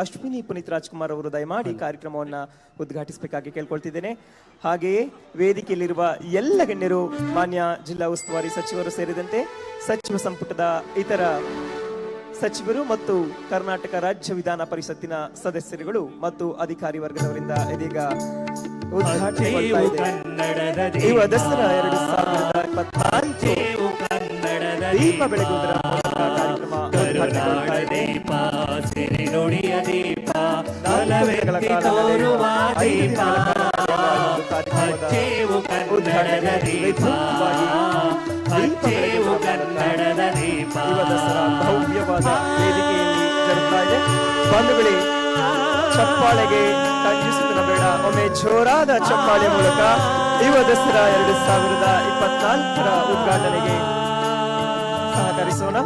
ಅಶ್ವಿನಿ ಪುನೀತ್ ರಾಜ್ಕುಮಾರ್ ಅವರು ದಯಮಾಡಿ ಕಾರ್ಯಕ್ರಮವನ್ನ ಉದ್ಘಾಟಿಸಬೇಕಾಗಿ ಕೇಳ್ಕೊಳ್ತಿದ್ದೇನೆ. ಹಾಗೆಯೇ ವೇದಿಕೆಯಲ್ಲಿರುವ ಎಲ್ಲ ಗಣ್ಯರು ಮಾನ್ಯ ಜಿಲ್ಲಾ ಉಸ್ತುವಾರಿ ಸಚಿವರು ಸೇರಿದಂತೆ ಸಚಿವ ಸಂಪುಟದ ಇತರ ಸಚಿವರು ಮತ್ತು ಕರ್ನಾಟಕ ರಾಜ್ಯ ವಿಧಾನ ಪರಿಷತ್ತಿನ ಸದಸ್ಯರುಗಳು ಮತ್ತು ಅಧಿಕಾರಿ ವರ್ಗದವರಿಂದ ಇದೀಗ ಉದ್ಘಾಟನೆಗೊಳ್ತಾ ಬಂಧುಗಳೇ ಚಪ್ಪಾಳೆಗೆ ಕಂಜಿಸುತ್ತಿನ ಬೇಡ ಒಮ್ಮೆ ಜೋರಾದ ಚಪ್ಪಾಳೆ ಮೂಲಕ ಯುವ ದಸರಾ ಎರಡು ಸಾವಿರದ ಇಪ್ಪತ್ನಾಲ್ಕರ ಉದ್ಘಾಟನೆಗೆ ಸಹಕರಿಸೋಣ